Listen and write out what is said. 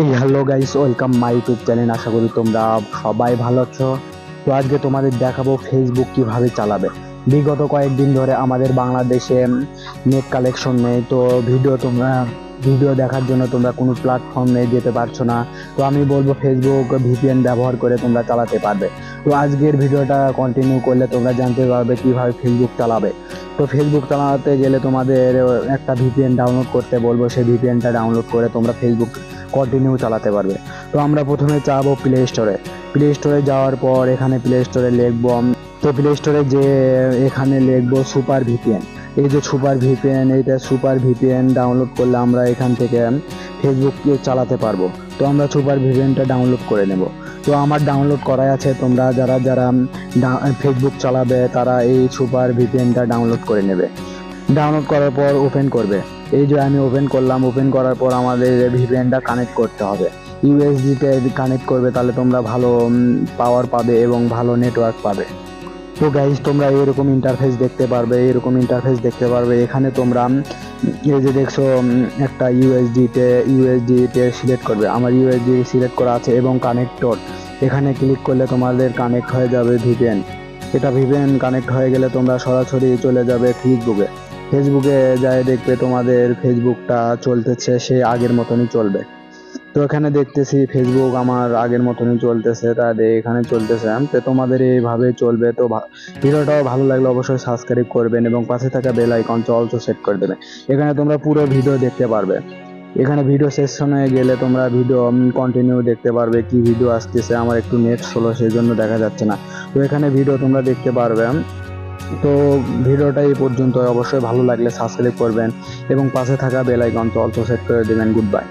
এই hello guys welcome my YouTube channel আশা করি তোমরা সবাই ভালো আছো। তো আজকে তোমাদের দেখাবো ফেসবুক কীভাবে চালাবে। বিগত কয়েকদিন ধরে আমাদের বাংলাদেশে নেট কালেকশন নেই। তো ভিডিও তোমরা ভিডিও দেখার জন্য তোমরা কোনো প্ল্যাটফর্ম প্ল্যাটফর্মে যেতে পারছ না। তো আমি বলব ফেসবুক ভিপিএন ব্যবহার করে তোমরা চালাতে পারবে। তো আজকের ভিডিওটা কন্টিনিউ করলে তোমরা জানতে পারবে কীভাবে ফেসবুক চালাবে। তো ফেসবুক চালাতে গেলে তোমাদের একটা ভিপিএন ডাউনলোড করতে বলব। সেই ভিপিএনটা ডাউনলোড করে তোমরা ফেসবুক কন্টিনিউ চালাতে পারবে। তো আমরা প্রথমে যাব প্লে স্টোরে প্লে স্টোরে যাওয়ার পর এখানে প্লে স্টোরে লিখব তো প্লে স্টোরে যে এখানে লিখব সুপার ভিপিএন এই যে সুপার ভিপিএন এইটা সুপার ভিপিএন ডাউনলোড করলে আমরা এখান থেকে ফেসবুক চালাতে পারব। তো আমরা সুপার ভিপিএনটা ডাউনলোড করে নেব। তো আমার ডাউনলোড করাই আছে, তোমরা যারা যারা ফেসবুক চালাবে, তারা এই সুপার ভিপিএনটা ডাউনলোড করে নেবে। ডাউনলোড করার পর ওপেন করবে। এই যে আমি ওপেন করলাম ওপেন করার পর আমাদের ভিপিএনটা কানেক্ট করতে হবে। ইউএসডিতে কানেক্ট করবে, তাহলে তোমরা ভালো পাওয়ার পাবে এবং ভালো নেটওয়ার্ক পাবে। তো গাইজ তোমরা এরকম ইন্টারফেস দেখতে পারবে, এরকম ইন্টারফেস দেখতে পারবে। এখানে তোমরা এই যে দেখছ একটা ইউএসডিতে ইউএসডিতে সিলেক্ট করবে। আমার ইউএসডি সিলেক্ট করা আছে এবং কানেক্টর এখানে ক্লিক করলে তোমাদের কানেক্ট হয়ে যাবে ভিপিএন এটা ভিপিএন কানেক্ট হয়ে গেলে তোমরা সরাসরি চলে যাবে ফেসবুকে ফেসবুকে যায় দেখবে তোমাদের ফেসবুকটা চলতেছে, সে আগের মতনই চলবে। তো এখানে দেখতেছি ফেসবুক আমার আগের মতনই চলতেছে তাহলে এখানে চলতেছে। তো তোমাদের এইভাবে চলবে, তো ভিডিওটাও ভালো লাগলে অবশ্যই সাবস্ক্রাইব করবেন এবং পাশে থাকা বেল আইকনটা অলসো সেট করে দেবেন এখানে তোমরা পুরো ভিডিও দেখতে পারবে। এখানে ভিডিও সেকশনে গেলে তোমরা ভিডিও কন্টিনিউ দেখতে পারবে কি ভিডিও আসতেছে, আমার একটু নেট স্লো সেই জন্য দেখা যাচ্ছে না। তো এখানে ভিডিও তোমরা দেখতে পারবে। তো ভিডিওটা এই পর্যন্ত অবশ্যই ভালো লাগলে সাবস্ক্রাইব করবেন এবং পাশে থাকা বেল আইকনটা অল্প সেট করে দেবেন। Good bye